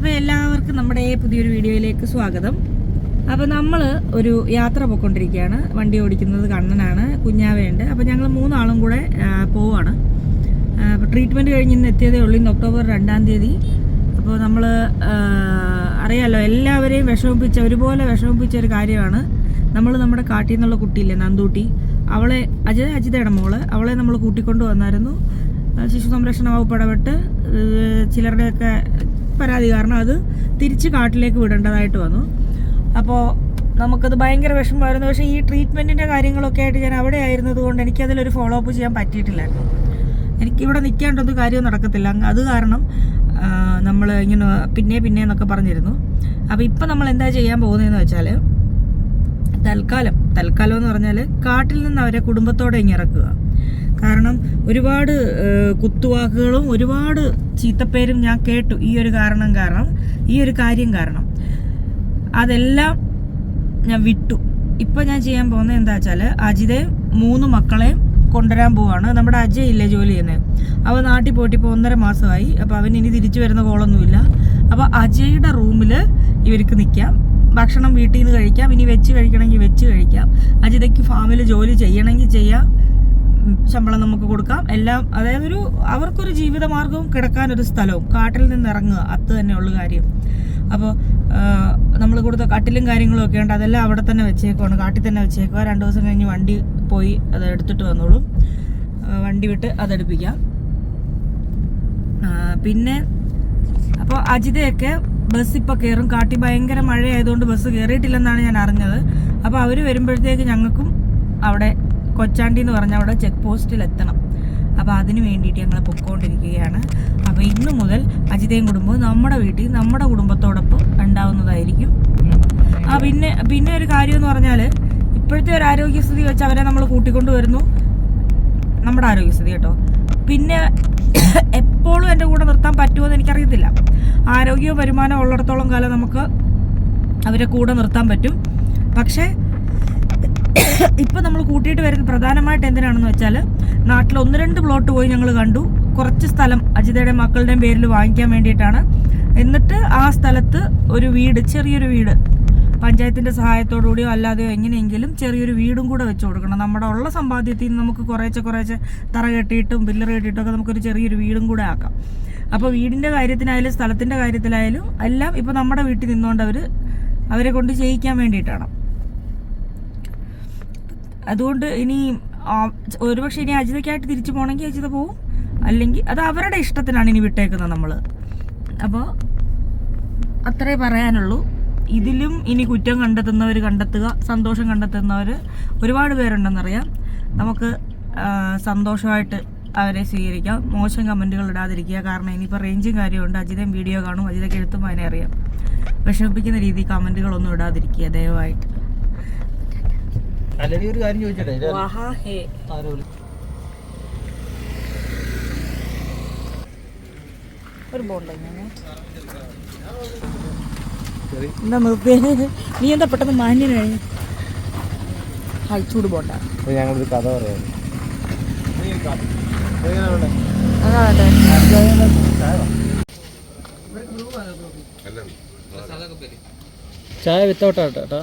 അപ്പോൾ എല്ലാവർക്കും നമ്മുടെ പുതിയൊരു വീഡിയോയിലേക്ക് സ്വാഗതം. അപ്പോൾ നമ്മൾ ഒരു യാത്ര പോയിക്കൊണ്ടിരിക്കുകയാണ്. വണ്ടി ഓടിക്കുന്നത് കണ്ണനാണ് കുഞ്ഞാവയുണ്ട് അപ്പോൾ ഞങ്ങൾ മൂന്നാളും കൂടെ പോവാണ്. അപ്പോൾ ട്രീറ്റ്മെന്റ് കഴിഞ്ഞ് ഇന്ന് എത്തിയതേ ഉള്ളൂ. ഇന്ന് ഒക്ടോബർ രണ്ടാം തീയതി. അപ്പോൾ നമ്മൾ അറിയാമല്ലോ എല്ലാവരെയും വിഷമിപ്പിച്ച ഒരുപോലെ വിഷമിപ്പിച്ച ഒരു കാര്യമാണ്. നമ്മൾ നമ്മുടെ കാട്ടിൽ നിന്നുള്ള കുട്ടിയില്ലേ നന്ദൂട്ടി? അവളെ അജിത അജിതയുടെ മോൾ. അവളെ നമ്മൾ കൂട്ടിക്കൊണ്ട് വന്നായിരുന്നു ശിശു സംരക്ഷണ വകുപ്പ് ഇടപെട്ട് ചിലരുടെയൊക്കെ പരാതി കാരണം അത് തിരിച്ച് കാട്ടിലേക്ക് വിടേണ്ടതായിട്ട് വന്നു. അപ്പോൾ നമുക്കത് ഭയങ്കര വിഷമമായിരുന്നു. പക്ഷേ ഈ ട്രീറ്റ്മെന്റിന്റെ കാര്യങ്ങളൊക്കെ ആയിട്ട് ഞാൻ അവിടെ ആയിരുന്നത് കൊണ്ട് എനിക്കതിലൊരു ഫോളോ അപ്പ് ചെയ്യാൻ പറ്റിയിട്ടില്ലായിരുന്നു. എനിക്കിവിടെ നിൽക്കാണ്ടൊന്നും കാര്യം നടക്കത്തില്ല. അത് കാരണം നമ്മൾ ഇങ്ങനെ പിന്നെ പിന്നെ എന്നൊക്കെ പറഞ്ഞിരുന്നു. അപ്പോൾ ഇപ്പം നമ്മൾ എന്താ ചെയ്യാൻ പോകുന്നതെന്ന് വെച്ചാൽ തൽക്കാലം തൽക്കാലം എന്ന് പറഞ്ഞാൽ കാട്ടിൽ നിന്ന് അവരെ കുടുംബത്തോടെ ഇങ്ങ് ഇറക്കുക. കാരണം ഒരുപാട് കുത്തുവാക്കുകളും ഒരുപാട് ചീത്തപ്പേരും ഞാൻ കേട്ടു ഈ ഒരു കാരണം കാരണം ഈ ഒരു കാര്യം കാരണം. അതെല്ലാം ഞാൻ വിട്ടു. ഇപ്പം ഞാൻ ചെയ്യാൻ പോകുന്നത് എന്താ വെച്ചാൽ അജിതെ മൂന്ന് മക്കളെയും കൊണ്ടുവരാൻ പോവാണ്. നമ്മുടെ അജയ് ഇല്ലേ ജോലി ചെയ്യുന്നത് അവൻ നാട്ടിൽ പോയിട്ട് ഇപ്പോൾ ഒന്നര മാസമായി. അപ്പോൾ അവൻ ഇനി തിരിച്ചു വരുന്ന കോളൊന്നുമില്ല. അപ്പോൾ അജയുടെ റൂമിൽ ഇവർക്ക് നിൽക്കാം ഭക്ഷണം വീട്ടിൽ നിന്ന് കഴിക്കാം. ഇനി വെച്ച് കഴിക്കണമെങ്കിൽ വെച്ച് കഴിക്കാം. അജിതയ്ക്ക് ഫാമിൽ ജോലി ചെയ്യണമെങ്കിൽ ചെയ്യാം. ശമ്പളം നമുക്ക് കൊടുക്കാം. എല്ലാം അതായത് ഒരു അവർക്കൊരു ജീവിതമാർഗവും കിടക്കാനൊരു സ്ഥലവും. കാട്ടിൽ നിന്ന് ഇറങ്ങുക അത് തന്നെയുള്ള കാര്യം. അപ്പോൾ നമ്മൾ കൊടുത്ത കട്ടിലും കാര്യങ്ങളും ഒക്കെ ഉണ്ട്. അതെല്ലാം അവിടെ തന്നെ വെച്ചേക്കുവാണ്. കാട്ടിൽ തന്നെ വെച്ചേക്കുക രണ്ട് ദിവസം കഴിഞ്ഞ് വണ്ടി പോയി അത് എടുത്തിട്ട് വന്നോളും. വണ്ടി വിട്ട് അതെടുപ്പിക്കാം പിന്നെ അപ്പോൾ അജിതയൊക്കെ ബസ് ഇപ്പോൾ കയറും. കാട്ടി ഭയങ്കര മഴയായതുകൊണ്ട് ബസ് കയറിയിട്ടില്ലെന്നാണ് ഞാൻ അറിഞ്ഞത്. അപ്പോൾ അവർ വരുമ്പോഴത്തേക്ക് ഞങ്ങൾക്കും അവിടെ കൊച്ചാണ്ടി എന്ന് പറഞ്ഞ അവിടെ ചെക്ക് പോസ്റ്റിൽ എത്തണം അപ്പോൾ അതിന് വേണ്ടിയിട്ട് ഞങ്ങൾ പൊക്കോണ്ടിരിക്കുകയാണ്. അപ്പോൾ ഇന്നു മുതൽ അജിതയും കുടുംബവും നമ്മുടെ വീട്ടിൽ നമ്മുടെ കുടുംബത്തോടൊപ്പം ഉണ്ടാവുന്നതായിരിക്കും. ആ പിന്നെ പിന്നെ ഒരു കാര്യം എന്ന് പറഞ്ഞാൽ ഇപ്പോഴത്തെ ഒരു ആരോഗ്യസ്ഥിതി വെച്ച് അവരെ നമ്മൾ കൂട്ടിക്കൊണ്ട് വരുന്നു. നമ്മുടെ ആരോഗ്യസ്ഥിതി കേട്ടോ. പിന്നെ എപ്പോഴും എന്റെ കൂടെ നിർത്താൻ പറ്റുമോ എന്ന് എനിക്കറിയത്തില്ല. ആരോഗ്യവും വരുമാനവും ഉള്ളിടത്തോളം കാലം നമുക്ക് അവരെ കൂടെ നിർത്താൻ പറ്റും. പക്ഷേ ഇപ്പം നമ്മൾ കൂട്ടിയിട്ട് വരുന്ന പ്രധാനമായിട്ട് എന്തിനാണെന്ന് വെച്ചാൽ നാട്ടിൽ ഒന്ന് രണ്ട് പ്ലോട്ട് പോയി ഞങ്ങൾ കണ്ടു. കുറച്ച് സ്ഥലം അജിതയുടെ മക്കളുടെയും പേരിൽ വാങ്ങിക്കാൻ വേണ്ടിയിട്ടാണ്. എന്നിട്ട് ആ സ്ഥലത്ത് ഒരു വീട് ചെറിയൊരു വീട്. പഞ്ചായത്തിന്റെ സഹായത്തോടുകൂടിയോ അല്ലാതെയോ എങ്ങനെയെങ്കിലും ചെറിയൊരു വീടും കൂടെ വെച്ച് കൊടുക്കണം. നമ്മുടെ ഉള്ള സമ്പാദ്യത്തിൽ നിന്ന് നമുക്ക് കുറേശ്ശെ കുറേശ്ശെ തറ കെട്ടിയിട്ടും പില്ലർ കെട്ടിയിട്ടൊക്കെ നമുക്കൊരു ചെറിയൊരു വീടും കൂടെ ആക്കാം. അപ്പോൾ വീടിന്റെ കാര്യത്തിനായാലും സ്ഥലത്തിന്റെ കാര്യത്തിലായാലും എല്ലാം ഇപ്പോൾ നമ്മുടെ വീട്ടിൽ നിന്നുകൊണ്ട് അവർ അവരെ കൊണ്ട് ചെയ്യിക്കാൻ വേണ്ടിയിട്ടാണ്. അതുകൊണ്ട് ഇനി ഒരുപക്ഷെ ഇനി അജിതയ്ക്കായിട്ട് തിരിച്ചു പോകണമെങ്കിൽ അജിത പോവും. അല്ലെങ്കിൽ അത് അവരുടെ ഇഷ്ടത്തിനാണ് ഇനി വിട്ടേക്കുന്നത് നമ്മൾ അപ്പോൾ അത്രേ പറയാനുള്ളൂ. ഇതിലും ഇനി കുറ്റം കണ്ടെത്തുന്നവർ കണ്ടെത്തുക സന്തോഷം കണ്ടെത്തുന്നവർ ഒരുപാട് പേരുണ്ടെന്നറിയാം. നമുക്ക് സന്തോഷമായിട്ട് അവരെ സ്വീകരിക്കാം. മോശം കമന്റുകൾ ഇടാതിരിക്കുക. കാരണം ഇനിയിപ്പോൾ റേഞ്ചും കാര്യമുണ്ട് അജിതയും വീഡിയോ കാണും. അജിതയ്ക്ക് എഴുത്തും അതിനെ അറിയാം. വിഷമിപ്പിക്കുന്ന രീതിയിൽ കമന്റുകളൊന്നും ഇടാതിരിക്കുക. ദയവായിട്ട്. അല്ലെങ്കിൽ ഒരു കാര്യം ചോദിച്ചോട്ടെ? ഒരു ബോണ്ട. എന്താ നീ എന്താ പെട്ടെന്ന് മാന്യനായി ഹായ് ചൂട് ബോണ്ട ഞങ്ങളൊരു കഥ പറയാം. ചായ വിത്തൗട്ടാട്ടോ കേട്ടോ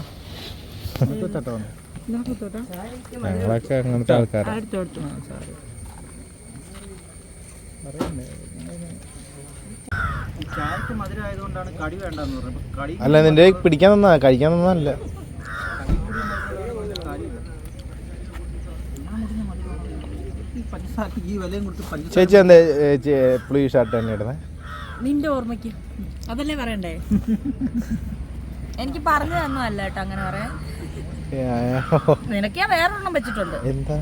ഞങ്ങളൊക്കെ അങ്ങനത്തെ ആൾക്കാരാണ് ചായക്ക് മധുരം ആയതുകൊണ്ടാണ് കടി വേണ്ടെന്ന് പറഞ്ഞത്. കടി അല്ല നിന്റെ പിടിക്കാൻ തന്നാ കഴിക്കാൻ തന്നല്ല ചേച്ചി എന്താ പുളി ഷർട്ട് തന്നെ ഇടുന്നേ? നിന്റെ ഓർമ്മയ്ക്ക്. അതല്ലേ പറയണ്ടേ? എനിക്ക് പറഞ്ഞു തന്നല്ല കേട്ടോ അങ്ങനെ പറയാൻ. നിനക്ക് ഞാൻ വേറൊരെണ്ണം വെച്ചിട്ടുണ്ട്. എന്താ?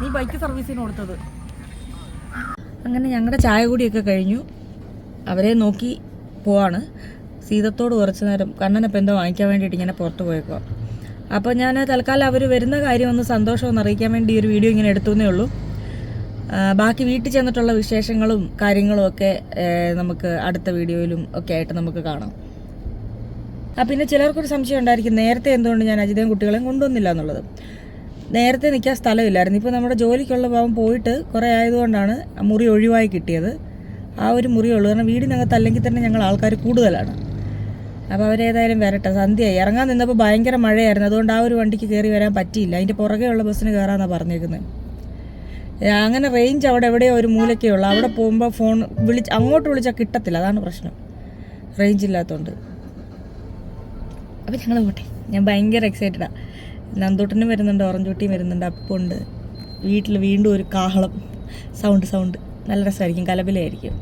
നീ ബൈക്ക് സർവീസിന് കൊടുത്തത്. അങ്ങനെ ഞങ്ങളുടെ ചായ കൂടിയൊക്കെ കഴിഞ്ഞു. അവരെ നോക്കി പോവാണ്. സീതത്തോട് കുറച്ച് നേരം കണ്ണനപ്പം എന്തോ വാങ്ങിക്കാൻ വേണ്ടിയിട്ട് ഇങ്ങനെ പുറത്ത് പോയേക്കുക അപ്പോൾ ഞാൻ തൽക്കാലം അവർ വരുന്ന കാര്യം ഒന്ന് സന്തോഷം അറിയിക്കാൻ വേണ്ടി ഈ ഒരു വീഡിയോ ഇങ്ങനെ എടുത്തുന്നേ ഉള്ളൂ. ബാക്കി വീട്ടിൽ ചെന്നിട്ടുള്ള വിശേഷങ്ങളും കാര്യങ്ങളും ഒക്കെ നമുക്ക് അടുത്ത വീഡിയോയിലും ഒക്കെ ആയിട്ട് നമുക്ക് കാണാം. ആ പിന്നെ ചിലർക്കൊരു സംശയം ഉണ്ടായിരിക്കും നേരത്തെ എന്തുകൊണ്ട് ഞാൻ അജിതയും കുട്ടികളെയും കൊണ്ടുവന്നില്ല എന്നുള്ളത്. നേരത്തെ നിൽക്കാൻ സ്ഥലമില്ലായിരുന്നു. ഇപ്പോൾ നമ്മുടെ ജോലിക്കുള്ള ഭാവം പോയിട്ട് കുറേ ആയതുകൊണ്ടാണ് മുറി ഒഴിവായി കിട്ടിയത്. ആ ഒരു മുറി ഉള്ളൂ. കാരണം വീടിനകത്ത് അല്ലെങ്കിൽ തന്നെ ഞങ്ങൾ ആൾക്കാർ കൂടുതലാണ്. അപ്പോൾ അവരേതായാലും വരട്ടെ. സന്ധ്യയായി. ഇറങ്ങാൻ നിന്നപ്പോൾ ഭയങ്കര മഴയായിരുന്നു. അതുകൊണ്ട് ആ ഒരു വണ്ടിക്ക് കയറി വരാൻ പറ്റിയില്ല. അതിന്റെ പുറകെ ഉള്ള ബസ്സിന് കയറാമെന്നാണ് പറഞ്ഞേക്കുന്നത് അങ്ങനെ റേഞ്ച് അവിടെ എവിടെയോ ഒരു മൂലക്കേ ഉള്ളൂ. അവിടെ പോകുമ്പോൾ ഫോൺ വിളിച്ച് അങ്ങോട്ട് വിളിച്ചാൽ കിട്ടത്തില്ല. അതാണ് പ്രശ്നം. റേഞ്ച് ഇല്ലാത്തതുകൊണ്ട് അപ്പോൾ ഞങ്ങൾ പോട്ടെ ഞാൻ ഭയങ്കര എക്സൈറ്റഡാണ് നന്തോട്ടനും വരുന്നുണ്ട് ഓറഞ്ചൂട്ടിയും വരുന്നുണ്ട് അപ്പുണ്ട് വീട്ടിൽ വീണ്ടും ഒരു കാഹളം. സൗണ്ട് സൗണ്ട് നല്ല രസമായിരിക്കും കലബിലായിരിക്കും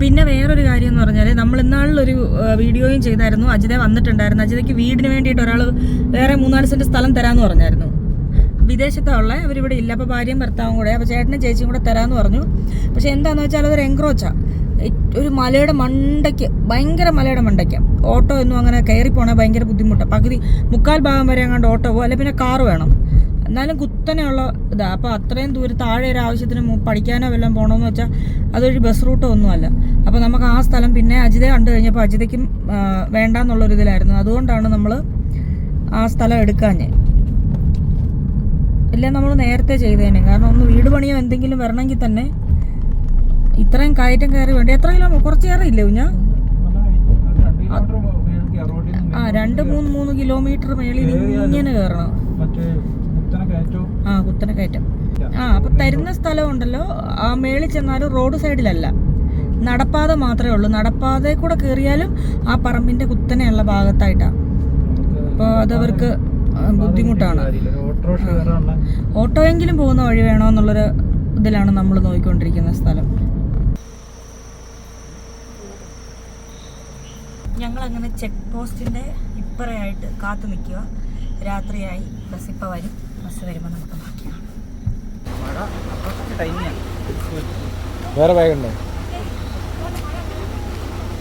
പിന്നെ വേറൊരു കാര്യം എന്ന് പറഞ്ഞാൽ നമ്മൾ ഇന്നാളിലൊരു വീഡിയോയും ചെയ്തായിരുന്നു. അജിത വന്നിട്ടുണ്ടായിരുന്നു. അജിതയ്ക്ക് വീടിന് വേണ്ടിയിട്ട് ഒരാൾ വേറെ മൂന്നാൽ സെന്റ് സ്ഥലം തരാമെന്ന് പറഞ്ഞായിരുന്നു. വിദേശത്തുള്ള അവരിവിടെ ഇല്ല. അപ്പോൾ ഭാര്യയും ഭർത്താവും കൂടെ അപ്പോൾ ചേട്ടനും ചേച്ചിയും കൂടെ തരാമെന്ന് പറഞ്ഞു. പക്ഷേ എന്താണെന്ന് വെച്ചാൽ അതൊരു എൻക്രോച്ചാ ഒരു മലയുടെ മണ്ടയ്ക്ക് ഭയങ്കര മലയുടെ മണ്ടയ്ക്ക്. ഓട്ടോ ഒന്നും അങ്ങനെ കയറി പോണേ ഭയങ്കര ബുദ്ധിമുട്ടാണ് പകുതി മുക്കാൽ ഭാഗം വരെ അങ്ങാണ്ട് ഓട്ടോ പോകും അല്ലെങ്കിൽ പിന്നെ കാറ് വേണം. എന്നാലും കുത്തനെയുള്ള ഇതാ. അപ്പോൾ അത്രയും ദൂരെ താഴെ ഒരു ആവശ്യത്തിന് പഠിക്കാനോ വല്ലതും പോകണമെന്ന് വെച്ചാൽ അതൊരു ബസ് റൂട്ടോ ഒന്നുമല്ല. അപ്പോൾ നമുക്ക് ആ സ്ഥലം പിന്നെ അജിതയെ കണ്ടു കഴിഞ്ഞപ്പോൾ അജിതയ്ക്കും വേണ്ട എന്നുള്ളൊരിതിലായിരുന്നു അതുകൊണ്ടാണ് നമ്മൾ ആ സ്ഥലം എടുക്കാഞ്ഞേ. ഇല്ല നമ്മൾ നേരത്തെ ചെയ്തേനെ. കാരണം ഒന്ന് വീട് പണിയോ എന്തെങ്കിലും വരണമെങ്കിൽ തന്നെ ഇത്രയും കയറ്റം കയറി വേണ്ടി. എത്ര കിലോ കുറച്ച് കയറി ഇല്ലേ ഞാൻ ആ രണ്ട് മൂന്ന് മൂന്ന് കിലോമീറ്റർ മേളിൽ ഇങ്ങനെ കയറണം. ആ കുത്തന കയറ്റം. ആ അപ്പൊ തരുന്ന സ്ഥലം ഉണ്ടല്ലോ. ആ മേളിൽ ചെന്നാലും റോഡ് സൈഡിലല്ല. നടപ്പാത മാത്രമേ ഉള്ളൂ. നടപ്പാതെ കൂടെ കയറിയാലും ആ പറമ്പിന്റെ കുത്തനെയുള്ള ഭാഗത്തായിട്ടാ. അപ്പോൾ അതവർക്ക് ബുദ്ധിമുട്ടാണ്. ഓട്ടോയെങ്കിലും പോകുന്ന വഴി വേണോ എന്നുള്ളൊരു ഇതിലാണ് നമ്മൾ നോക്കിക്കൊണ്ടിരിക്കുന്ന സ്ഥലം. ഞങ്ങൾ അങ്ങനെ ചെക്ക് പോസ്റ്റിന്റെ ഇപ്പറയായിട്ട് കാത്തു നിൽക്കുക. രാത്രിയായി. ബസ് ഇപ്പോൾ വരും. ബസ് വരുമ്പോൾ നമുക്ക് ബാക്കിയാണ് വേറെ വേഗം ഉണ്ടോ?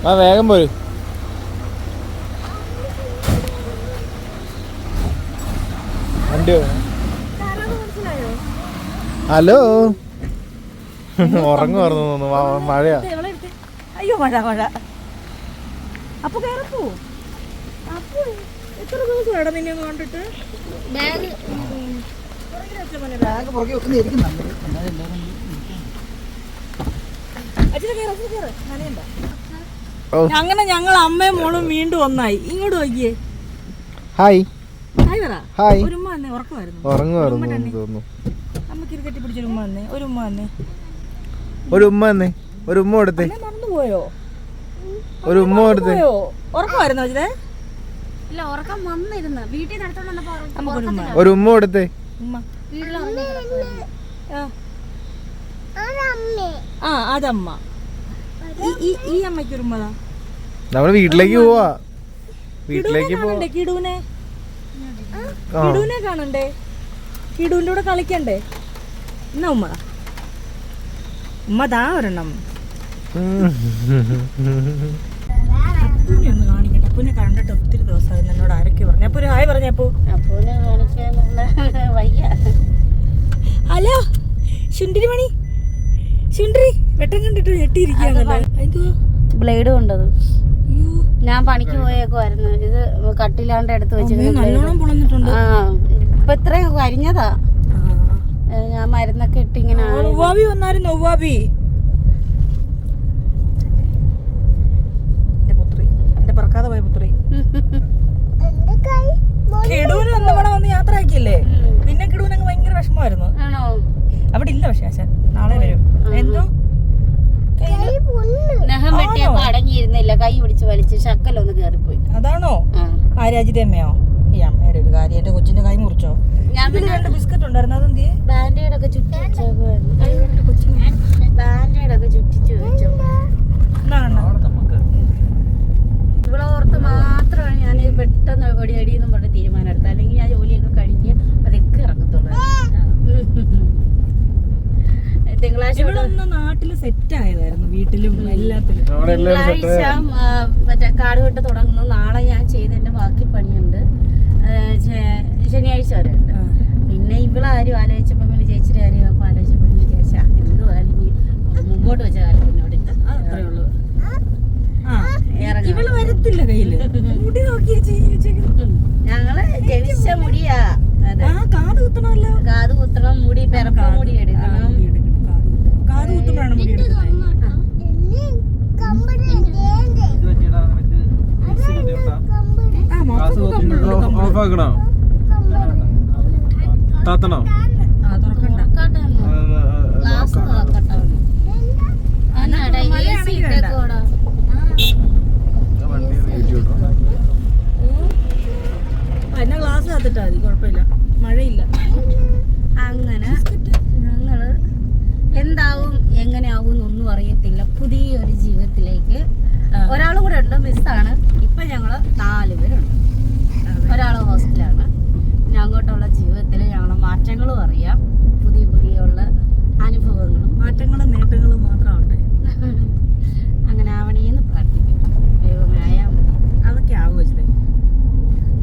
ആ വേഗം പോര്. വണ്ടി ഹലോ? ഉറങ്ങുമായിരുന്നു തോന്നുന്നു. മഴയാ. അയ്യോ മഴ മഴ. അപ്പൊ കയറപ്പോ അപ്പൊ എത്ര ദിവസം ഇടം നിന്നെ ഒന്ന് കണ്ടിട്ട്? അച്ഛനെ കയറ്, അച്ഛനെ കയറ്. നനയണ്ട. ഓ. അങ്ങനെ ഞങ്ങൾ അമ്മയും മോളും വീണ്ടും ഒന്നായി. ഇങ്ങോട്ട് നോക്കിയേ. ഹായ്. ഹായ് പറ. ഹായ്. ഒരു ഉമ്മ വന്നേ ഉറക്കമായിരുന്നു. ഉറങ്ങുമായിരുന്നു തോന്നുന്നു. പിടിച്ചൊരു ഉമ്മ വന്നേ. ഒരു ഉമ്മ വന്നേ. ഒരു ഉമ്മ വന്നേ. ഒരു ഉമ്മ കൊടുത്തേ. മറന്നുപോയോ? മറന്നു പോയോ ഒരു ഉമ്മ കൊടുത്തേ ഉറക്കമായിരുന്നു അജിതേ? ഇല്ല ഉറക്കം വന്നിരുന്നു. വീട്ടിൽ നടത്തോണ്ട് ഒരു ഉമ്മ കൊടുത്തേ. ഉമ്മ. വീട്ടിൽ ഉറങ്ങി ആ. ആ അതമ്മ. ഈ- അമ്മയ്ക്ക് ഒരു ഉമ്മതാ നമ്മൾ വീട്ടിലേക്ക് പോവാ. വീട്ടിലേക്ക് പോവാ. കിടൂനെ? കിടൂനെ കാണണ്ടേ? കിടൂന്റെ കൂടെ കളിക്കണ്ടേ? എന്നാ ഉമ്മ ഉമ്മതാ ഒരെണ്ണം. അപ്പൂനെ കണ്ടിട്ട് ഒത്തിരി ദിവസമായി എന്നോട് ആരൊക്കെ പറഞ്ഞു. അപ്പൊ ഒരു ഹായ് പറഞ്ഞപ്പോ അപ്പൂനെ വയ്യ. ഹലോ ശുണ്ടിരി മണി. ശുണ്ടിരി വെട്ടം കണ്ടിട്ട് ഞെട്ടിയിരിക്കുകയാണല്ലോ അയ്യോ ബ്ലേഡ് കൊണ്ടത്. ഞാൻ പണിക്ക് പോയേക്കുമായിരുന്നു ഇത് കട്ടില്ലാണ്ട് എടുത്ത് പൊളഞ്ഞിട്ടുണ്ട് ആ ഇപ്പൊ ഇത്രയും കരിഞ്ഞതാ. ഞാൻ മരുന്നൊക്കെ ഇട്ടിങ്ങനെ വന്നായിരുന്നു ഉവ്വാബി എന്റെ പുത്രി എന്റെ പറക്കാതെ പോയ പുത്രി കിടൂന് വന്ന് ഇവിടെ വന്ന് യാത്ര ആക്കിയല്ലേ പിന്നെ കിടന്നു ഭയങ്കര വിഷമമായിരുന്നു. അവിടെ ഇല്ല പക്ഷെ ആശാൻ നാളെ വരും. എന്തോ കയ്യിൽ നഖം വെട്ടിയപ്പോ അടങ്ങിയിരുന്നില്ല. കൈ പിടിച്ച് വലിച്ച് ശക്കലൊന്ന് കേറിപ്പോയി അതാണോ? ആ. അമ്മയോ? ഈ അമ്മയുടെ ഒരു കാര്യം. എന്റെ കൊച്ചിന്റെ കൈ മുറിച്ചോ? ഞാൻ രണ്ട് ബിസ്ക്കറ്റ് ഉണ്ടായിരുന്നു. അതെന്തി ബാൻഡേഡ് ഒക്കെ ചുറ്റി വെച്ചേക്കുവായിരുന്നു. ബാൻഡേഡ് ഒക്കെ ചുറ്റിച്ച് വെച്ചു എന്നാണ് ഇവളെ ഓർത്ത് മാത്രമാണ് ഞാൻ പെട്ടെന്ന് ഒടി എന്നും പറഞ്ഞ് തീരുമാനം എടുത്തത്. അല്ലെങ്കിൽ ഞാൻ ജോലിയൊക്കെ കഴിഞ്ഞ് അതൊക്കെ ഇറങ്ങത്തുള്ളൂ. തിങ്കളാഴ്ച നാട്ടിൽ സെറ്റ് ആയതായിരുന്നു വീട്ടിലും എല്ലാത്തിലും. തിങ്കളാഴ്ച മറ്റേ കാട് വിട്ട് തുടങ്ങുന്നു. നാളെ ഞാൻ ചെയ്തതിന്റെ ബാക്കി പണിയുണ്ട്. ശനിയാഴ്ച വരെ ഉണ്ട്. പിന്നെ ഇവളാരും ആലോചിച്ചപ്പോൾ പിന്നെ ചേച്ചിയുടെ ആരും പിന്നെ വിചാരിച്ചാ അല്ലെങ്കിൽ ഇനി മുമ്പോട്ട് വെച്ച കാര്യം പിന്നോട്ട് അത്രേ ഉള്ളൂ. ഇവൾ വരത്തില്ല കയ്യിൽ. മുടി നോക്കിയ ഞങ്ങൾ ജനിച്ച മുടിയാ കാത് കുത്തണമല്ലോ. കാത് കുത്തണം മുടി പിറപ്പ് മുടി എടുക്കണം. കാത് കുത്തണാണ് മുടി ഓഫാക്കണോ താത്തണോ? തുറക്കണ്ട. ഒന്ന്. ഒന്ന്. എന്നെ ഗ്ലാസ് കാത്തിട്ടാ മതി കുഴപ്പമില്ല മഴയില്ല അങ്ങനെ ഞങ്ങൾ എന്താവും എങ്ങനെയാവും എന്നൊന്നും അറിയത്തില്ല പുതിയൊരു ജീവിതത്തിലേക്ക്. ഒരാളും കൂടെ ഉണ്ട് മിസ്സാണ് ഇപ്പൊ ഞങ്ങൾ നാല് പേരുണ്ട്. ഒരാൾ ഹോസ്റ്റലാണ് ഞാൻ അങ്ങോട്ടുള്ള ജീവിതത്തിൽ ഞങ്ങളുടെ മാറ്റങ്ങളും അറിയാം പുതിയ പുതിയ ഉള്ള അനുഭവങ്ങളും മാറ്റങ്ങളും നേട്ടങ്ങളും മാത്രമാവട്ടെ അങ്ങനെ ആവണേന്ന് പ്രാർത്ഥിക്കും ദൈവമേ ആയാ മതി. അതൊക്കെ ആവും വെച്ചത്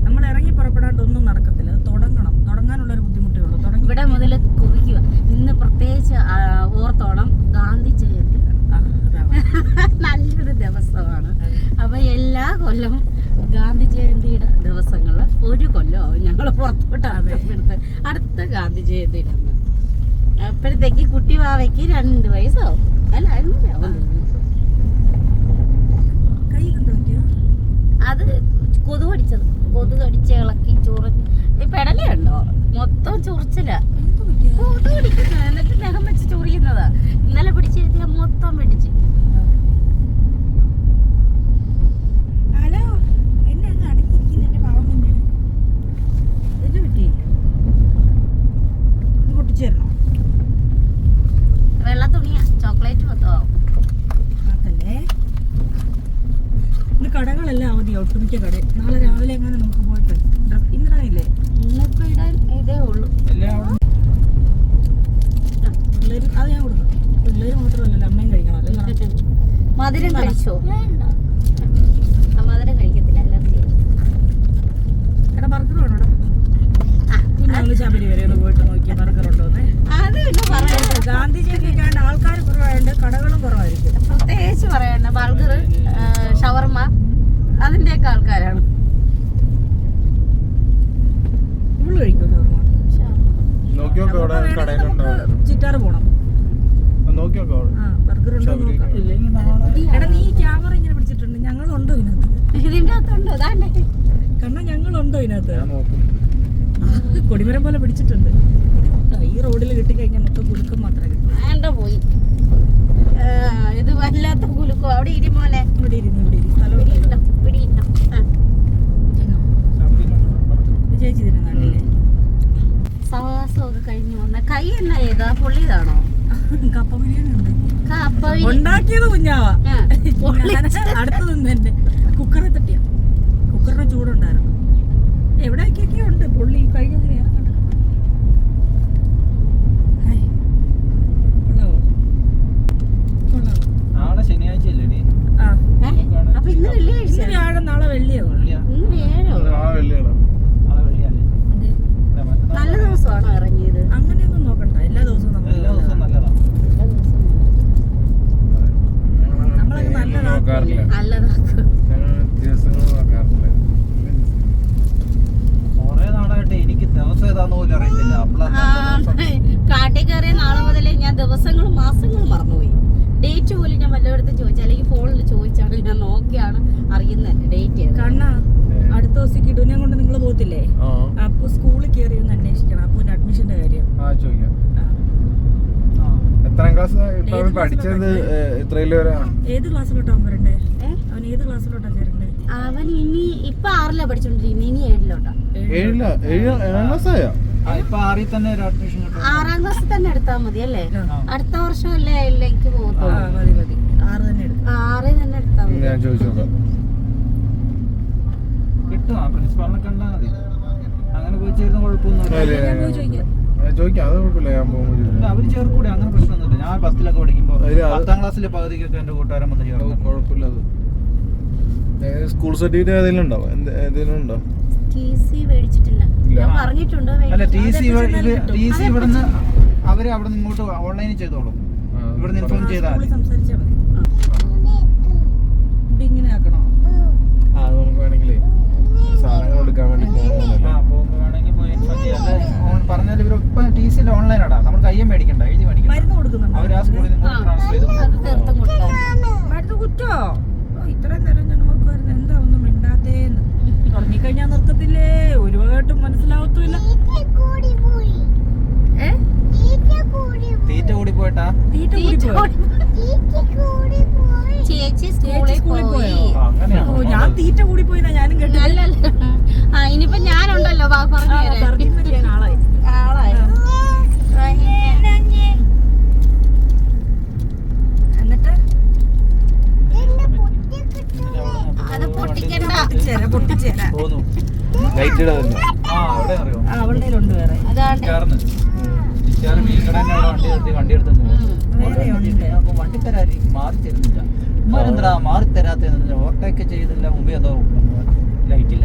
നമ്മൾ ഇറങ്ങി പുറപ്പെടാണ്ട് ഒന്നും നടക്കത്തില്ല. തുടങ്ങണം. തുടങ്ങാനുള്ള ഒരു ബുദ്ധിമുട്ടേ ഉള്ളൂ. തുടങ്ങി ഇവിടെ മുതൽ കുറിക്കുക. ഇന്ന് പ്രത്യേകിച്ച് ഓർത്തോണം ഗാന്ധി ജയന്തിയാണ് ആ, നല്ലൊരു ദിവസമാണ്. അപ്പൊ എല്ലാ കൊല്ലവും ഗാന്ധി ജയന്തിയുടെ ദിവസങ്ങളിൽ ഒരു കൊല്ലോ ഞങ്ങൾ പുറത്തോട്ട് അടുത്ത് അടുത്ത ഗാന്ധി ജയന്തിയുടെ അപ്പോഴത്തേക്ക് കുട്ടി വാവയ്ക്ക് രണ്ട് വയസ്സാവും. അല്ല അതിന് ആവും തോന്നുന്നു. കൈ കണ്ടു നോക്കിയോ അത് കൊതു കടിച്ചത്. കൊതു കടിച്ച് ഇളക്കി ചൊറി ഈ പെടലുണ്ടോ മൊത്തം ചൊറിച്ചില്ല കൊതു കടിക്കുന്ന എന്നിട്ട് നഖം വെച്ച് ചൊറിയുന്നതാ. ഇന്നലെ പിടിച്ചിരുത്തിയ മൊത്തം പിടിച്ച് आमच्याकडे നോക്കും. കൊടിമരം പോലെ പിടിച്ചിട്ടുണ്ട്. ഈ റോഡിൽ കിട്ടിക്കഴിഞ്ഞാൽ മൊത്തം കുലുക്കം മാത്രമേ കിട്ടൂ. വേണ്ട പോയി. ഇത് വല്ലാത്ത കുലുക്കോ അവിടെ ഇരി മോനെ. ഇവിടെ ഇരുന്നു ഇവിടെ ഇരി. സ്ഥലം ആ. ഇത് ചേച്ചി ഇതിനെ കണ്ടില്ലേ സഹവാസമൊക്കെ കഴിഞ്ഞു വന്ന കൈ എന്നാ ഏതാ? പൊള്ളിയതാണോ കപ്പ ബിരിയാണി ഉണ്ട്? കപ്പ ബിരി- ഉണ്ടാക്കിയത് കുഞ്ഞാവാ. അടുത്ത് നിന്ന് എന്റെ കുക്കറെ തട്ടിയ. കുക്കറിന്റെ ചൂടുണ്ടായിരുന്നു. എവിടെയൊക്കെയൊക്കെ ഉണ്ട് പുള്ളി കഴിഞ്ഞ. നല്ല ദിവസമാണോ ഇറങ്ങിയത് അങ്ങനെയൊന്നും നോക്കണ്ട എല്ലാ ദിവസവും നമ്മൾ നല്ല ദിവസം നമ്മളങ്ങ് നല്ലതാ. നോക്കാറില്ല നല്ലതാക്കും ഞങ്ങൾ ദിവസങ്ങൾ നോക്കാറില്ല കൊറേ നാളായിട്ട് എനിക്ക് ദിവസം ഏതാന്ന് പോലും അറിയത്തില്ല അപ്പളാ നല്ല ദിവസം. കാട്ടിൽ കയറിയ നാളെ മുതലേ ഞാൻ ദിവസങ്ങളും മാസങ്ങളും മറന്നുപോയി ഡേറ്റ് പോലും ഞാൻ വല്ലയിടത്തും ചോദിച്ചു അല്ലെങ്കിൽ ഫോണിൽ ചോദിച്ചാണ് ഞാൻ നോക്കിയാണ് അറിയുന്നത് ഡേറ്റ് ഏതാ കണ്ണ അടുത്ത ദിവസം കിടുവിനെ കൊണ്ട് നിങ്ങൾ പോകത്തില്ലേ ആ അപ്പൊ സ്കൂളിൽ കയറി ഒന്ന് അന്വേഷിക്കണം അപ്പൊ അഡ്മിഷന്റെ കാര്യം ആ ചോദിക്കാം ആ. ആ. എത്രാം ക്ലാസ് ഇപ്പൊ അവൻ ഏത് പഠിച്ചത് ഏത് ക്ലാസ്സിലോട്ടാ അവൻ വരണ്ടേ അവൻ ഏത് ക്ലാസ്സിലോട്ടാ കയറണ്ടേ അവൻ ഇനി ഇപ്പൊ ആറിലാ പഠിച്ചോണ്ടിരിക്കുന്നത് ഇനി ഏഴിലോട്ടാ. ഏഴില? ഏഴ് ഏഴാം ക്ലാസ് ആയോ ആ, ഇപ്പൊ ആറി തന്നെ ഒരു അഡ്മിഷൻ കിട്ടും. ആറാം ക്ലാസ്സിൽ തന്നെ എടുത്താൽ മതി അല്ലേ? അടുത്ത വർഷം അല്ലേ ഏഴിലേക്ക് മതി ആറ് തന്നെ എടുക്കും. ആറിൽ തന്നെ എടുത്താൽ മതി. ഞാൻ ചോദിച്ചു നോക്കാം കിട്ടും ആ പ്രിൻസിപ്പാളിനെ കണ്ടാൽ മതി. അങ്ങനെ പോയി ചേരുന്ന ഇല്ല, ചോദിക്കാം. അത് കുഴപ്പമില്ല ഞാൻ പോകുമ്പോൾ അവർ ചേർക്കൂടെ? അങ്ങനെ പ്രശ്നമൊന്നുമില്ല. ഞാൻ ബസ്സിലൊക്കെ പഠിക്കുമ്പോ അതിൽ പത്താം ക്ലാസ്സിലെ പകുതിക്കൊക്കെ എന്റെ കൂട്ടുകാരൻ വന്ന് ചേർന്നു കുഴപ്പമില്ല അത്. സ്കൂൾ സർട്ടിഫിക്കറ്റ് ഏതെങ്കിലും ഉണ്ടോ? ഏതെങ്കിലും ഉണ്ടോ? അല്ല ടി സി ടി സി ഇവിടുന്ന് അവർ അവിടെ നിന്ന് ഇങ്ങോട്ട് ഓൺലൈനിൽ ചെയ്തോളും. ഇവിടുന്ന് ഇൻഫോം ചെയ്താൽ ഇങ്ങനെ ആക്കണോ? ആ അത് നമുക്ക് വേണമെങ്കിലേ സാധനങ്ങൾ എടുക്കാൻ വേണ്ടി ആ പോകുന്നല്ലോ പോകുമ്പോ വേണമെങ്കിൽ പോയി ഇൻഫോം ചെയ്യാം അല്ല ഓൺ- പറഞ്ഞാൽ ഇവർ ഇപ്പൊ ടി സിയിൽ ഓൺലൈനാടാ നമ്മൾ കയ്യം മേടിക്കണ്ട എഴുതി മേടിക്കണ്ട മരുന്ന് കൊടുക്കുന്നുണ്ടോ അവർ ആ സ്കൂളിൽ നിന്ന് ആ, ട്രാൻസ്ഫർ ചെയ്തു അത് തീർത്തും കൊടുക്കാൻ മരുന്ന് കുറ്റോ ഓ, ഇത്രയും നേരം ഞാൻ ഓർക്കുമായിരുന്നു എന്താ ഒന്നും മിണ്ടാത്തേന്ന് തുടങ്ങിക്കഴിഞ്ഞാൽ നിർത്തത്തില്ലേ ഒരു വകയായിട്ടും മനസ്സിലാവത്തുമില്ല തീറ്റ കൂടി പോയോ? ചേച്ചി ചേച്ചി സ്കൂളിൽ സ്കൂളിൽ പോയി പോയോ ആ, അങ്ങനെയാണോ? ഓ ഞാൻ തീറ്റ കൂടി പോയി ഞാനും കേട്ടു അല്ലല്ല ആ ഇനിയിപ്പോ ഞാനുണ്ടല്ലോ. വാ പറഞ്ഞു ആളായി. ആളായി എന്നിട്ട്? അത് പൊട്ടിക്കണ്ട. പൊട്ടിച്ചേരാ പൊട്ടിച്ചേരാ. അവളുടെ ഉണ്ട് വേറെ. വണ്ടി എടുത്തു വണ്ടി തരാതിരിക്കും മാറി തരുന്നില്ല ഉമ്മാരെന്താ മാറി തരാത്ത ഓവർടേക്ക് ചെയ്തില്ല മുമ്പേ അതോ ലൈറ്റില്ല.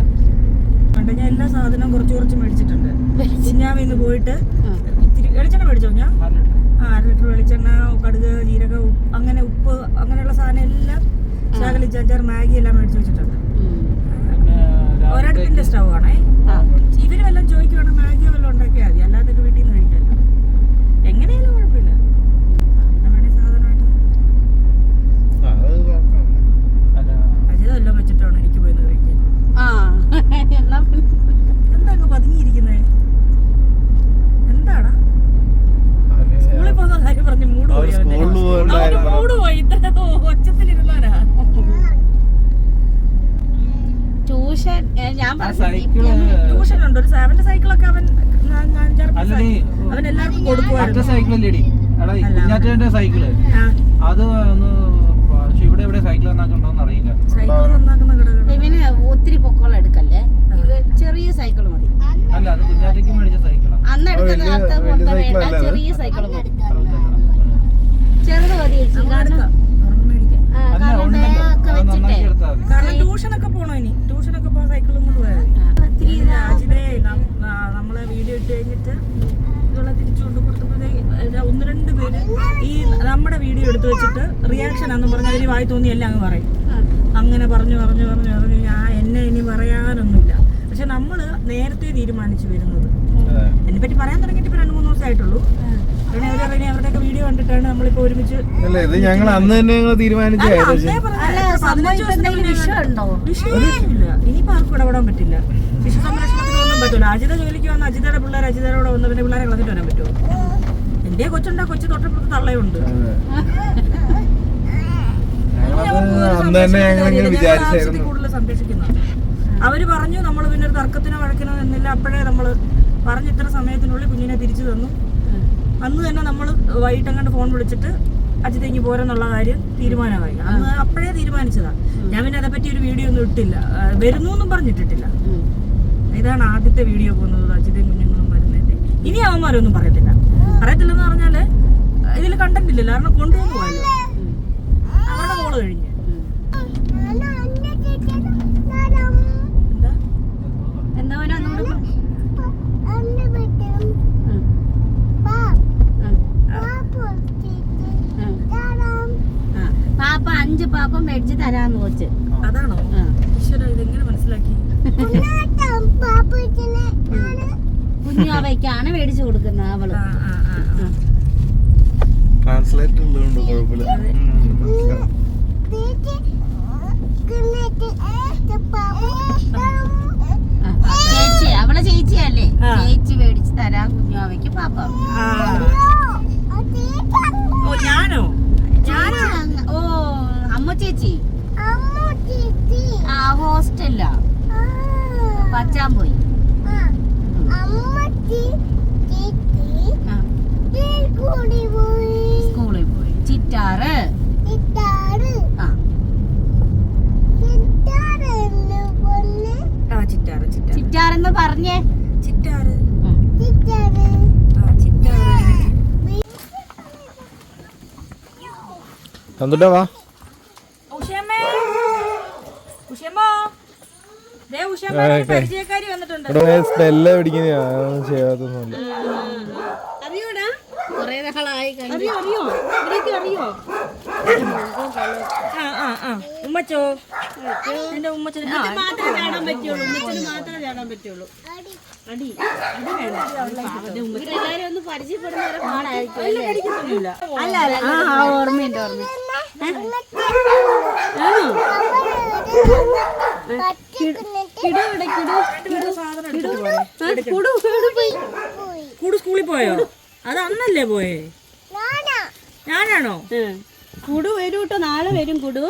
ഞാൻ എല്ലാ സാധനവും കുറച്ച് കുറച്ച് മേടിച്ചിട്ടുണ്ട്. ഞാൻ ഇന്ന് പോയിട്ട് ഇത്തിരി വെളിച്ചെണ്ണ മേടിച്ചോ ഞാൻ? ആ അര ലിറ്റർ വെളിച്ചെണ്ണ കടുക് ജീരക ഉപ്പ് അങ്ങനെ ഉപ്പ് അങ്ങനെയുള്ള സാധനം എല്ലാം ശകലിച്ച് അഞ്ചാറ് മാഗി എല്ലാം മേടിച്ചു വെച്ചിട്ടുണ്ട്. ഒരടുപ്പിന്റെ സ്റ്റവ് ആണേ ഇവർ വല്ലതും ചോദിക്കുവാണെങ്കിൽ മാഗിയോ വല്ലതും ഉണ്ടാക്കിയാൽ മതി അല്ലാതൊക്കെ വീട്ടിൽ നിന്ന് കഴിക്കാമല്ലോ എങ്ങനെയാലും കുഴപ്പമില്ല പിന്നെ വേണേ സാധനമായിട്ട് ആ, അത് കുഴപ്പമില്ല. അല്ല, അജിത വല്ലതും വെച്ചിട്ടാണ് എനിക്ക് പോയി കഴിക്കാൻ ആ എന്നാ പിന്നെ എന്താ അങ്ങ് പതുങ്ങിയിരിക്കുന്നേ എന്താടാ അവന് സ്കൂളിൽ പോകുന്ന കാര്യം പറഞ്ഞ് മൂട് അവർ പോയി അവന്റെ. സ്കൂളിൽ പോകേണ്ട അവന് കാര്യം പറഞ്ഞു. മൂട് പോയി ഇത്ര ഒച്ചത്തിലിരുന്നവരാ ട്യൂഷൻ ഏ, ഞാൻ ആ പറഞ്ഞു സൈക്കിൾ ട്യൂഷൻ ഉണ്ട് ഒരു അവന്റെ സൈക്കിളൊക്കെ അവൻ ഞാൻ- ഞാൻ ചെറുപ്പം അല്ലടി അവൻ എല്ലാവർക്കും മറ്റേ കൊടുക്കുമായിരുന്നു സൈക്കിളല്ലേടി എടാ ഈ അല്ല. കുഞ്ഞാറ്റേന്റെ സൈക്കിൾ ആ, അത് ഒന്ന് പക്ഷെ ഇവിടെ എവിടെ സൈക്കിൾ നന്നാക്കണ്ടോന്ന് അറിയില്ല സൈക്കിൾ നന്നാക്കുന്ന കടകൾ ഇവന് ഒത്തിരി പൊക്കോളം എടുക്കല്ലേ ഇത് ചെറിയ സൈക്കിൾ മതി അല്ല അത് കുഞ്ഞാറ്റയ്ക്ക് മേടിച്ച സൈക്കിളാണ് വലിയ പോലത്തെ വേണ്ട ചെറിയ സൈക്കിൾ മതി. ചെറുത് മതി ചേച്ചി കാരണം എടുക്കാം ആ, കാരണം ബാഗൊക്കെ വെച്ചിട്ടേ. കാരണം ട്യൂഷനൊക്കെ പോണോ ഇനി? ട്യൂഷനൊക്കെ പോകാൻ സൈക്കിളും കൊണ്ട് പോയാൽ മതി. ഈ രാജിതേ നം- ആ, നമ്മളെ വീഡിയോ ഇട്ട് കഴിഞ്ഞിട്ട് ഇതുള്ള തിരിച്ചു കൊണ്ട് കൊടുത്തപ്പോഴത്തേക്ക് ഇത് ഒന്ന് രണ്ട് പേര് ഈ നമ്മുടെ വീഡിയോ എടുത്ത് വെച്ചിട്ട് റിയാക്ഷൻ ആണെന്ന് പറഞ്ഞ് അതിൽ വായി തോന്നി എല്ലാം അങ്ങ് പറയും. അങ്ങനെ പറഞ്ഞു പറഞ്ഞു പറഞ്ഞു പറഞ്ഞു. ഞാൻ എന്നെ ഇനി പറയാനൊന്നുമില്ല. പക്ഷെ നമ്മൾ നേരത്തെ തീരുമാനിച്ചു വരുന്നത്. എന്നെ പറ്റി പറയാൻ തുടങ്ങിയിട്ട് ഇപ്പൊ രണ്ട് മൂന്ന് ദിവസമായിട്ടുള്ളൂ അവരുടെയൊക്കെ വീഡിയോ കണ്ടിട്ടാണ് നമ്മളിപ്പോ ഒരുമിച്ച് അല്ല ഇത് ഞങ്ങൾ അന്ന് തന്നെ ഞങ്ങൾ തീരുമാനിച്ച വിഷയമില്ല ഇനിയിപ്പോ ആർക്കും ഇടപെടാൻ പറ്റില്ല. ശിശു അജിത ജോലിക്ക് വന്ന അജിതയുടെ പിള്ളേർ അജിതയുടെ വന്ന പിന്നെ പിള്ളേരെ കളഞ്ഞിട്ട് വരാൻ പറ്റുമോ? എന്റെ കൊച്ചുണ്ടാ കൊച്ചു തൊട്ടപ്പുറത്ത് തള്ളയുണ്ട്. ഞങ്ങളത് അന്ന് തന്നെ ഞങ്ങൾ ഇങ്ങനെ വിചാരിച്ചായിരുന്നു കൂടുതൽ സംരക്ഷിക്കുന്നതാണ് അവർ പറഞ്ഞു നമ്മൾ പിന്നെ ഒരു തർക്കത്തിനോ വഴക്കിനോ എന്നില്ല അപ്പോഴേ നമ്മൾ പറഞ്ഞ ഇത്ര സമയത്തിനുള്ളിൽ കുഞ്ഞിനെ തിരിച്ചു തന്നു. അന്ന് തന്നെ നമ്മൾ വൈകിട്ടങ്ങാണ്ട് ഫോൺ വിളിച്ചിട്ട് അജിതയ്ക്ക് പോരെന്നുള്ള കാര്യം തീരുമാനമായി. അന്ന് അപ്പോഴേ തീരുമാനിച്ചതാ. ഞാൻ പിന്നെ അതേപ്പറ്റി ഒരു വീഡിയോ ഒന്നും ഇട്ടില്ല. വരുന്നു എന്നും പറഞ്ഞിട്ടിട്ടില്ല. ഇതാണ് ആദ്യത്തെ വീഡിയോ പോകുന്നത് അജിതയും കുഞ്ഞുങ്ങളും വരുന്നതിന്റെ. ഇനി അവന്മാരൊന്നും പറയത്തില്ല. പറയത്തില്ലെന്ന് പറഞ്ഞാൽ ഇതിൽ കണ്ടന്റ് ഇല്ലല്ലോ. കാരണം കൊണ്ടുവന്നു പോയല്ലോ. അവരുടെ കോൾ കഴിഞ്ഞ്. എന്താ? എന്താ പാപ്പ മേടിച്ച് തരാന്ന് വെച്ച്. അതാണോ. ഈശ്വര ഇതെങ്ങനെ മനസ്സിലാക്കി? കുഞ്ഞു അവയ്ക്കാണ് മേടിച്ചു കൊടുക്കുന്നത് അവൾ. ട്രാൻസ്ലേറ്റർ ഉള്ളതുകൊണ്ട് കുഴപ്പമില്ല. ചേച്ചി അവളെ ചേച്ചിയല്ലേ. ചേച്ചി മേടിച്ച് തരാം കുഞ്ഞു അവയ്ക്ക് പാപ്പ ആ. ഓ ഞാനോ ചേച്ചി അങ്ങ്- ഓ അമ്മ ചേച്ചി ആ ഹോസ്റ്റലിലാ പച്ചാൻ പോയി ആ. സ്കൂളിൽ പോയി ചിറ്റാറ് ആ ആ ചിറ്റാറ് ചിറ്റാറ് ചിറ്റാറെന്ന് പറഞ്ഞേ ചിറ്റാറ് ഉം. ആ ചിറ്റാറ് സന്തുട്ടാ വാ. സ്മെല്ല് പിടിക്കുന്ന ചെയ്യാത്തൊന്നുമില്ല. അറിയോടാ? കൊറേ നാളായി അറിയോ അറിയോ? ഇവരൊക്കെ അറിയോ? ആ ആ ആ. ഉമ്മച്ചോ? എന്റെ ഉമ്മച്ചോ മാത്രമേ ചാടാൻ പറ്റുള്ളൂ. ഉമ്മച്ചന് മാത്രമേ ചാടാൻ പറ്റുള്ളൂ. ഒന്ന് അല്ല ആ കുടു സ്കൂളിൽ പോയോ? അത് അന്നല്ലേ പോയേ? ഞാനാണോ? കുടു വരും കേട്ടോ നാളെ വരും കുടു.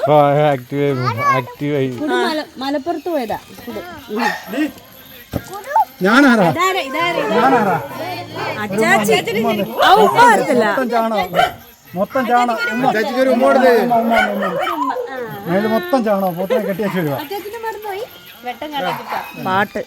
ആക്റ്റീവ് ആക്റ്റീവ് കുടു മലപ്പുറത്ത് പോയതാ. കുടു ഞാനാരാ? ഞാനാരാ? മൊത്തം ചാണ മൊത്തം ചാണോ മൊത്തം കെട്ടിയാ പാട്ട്.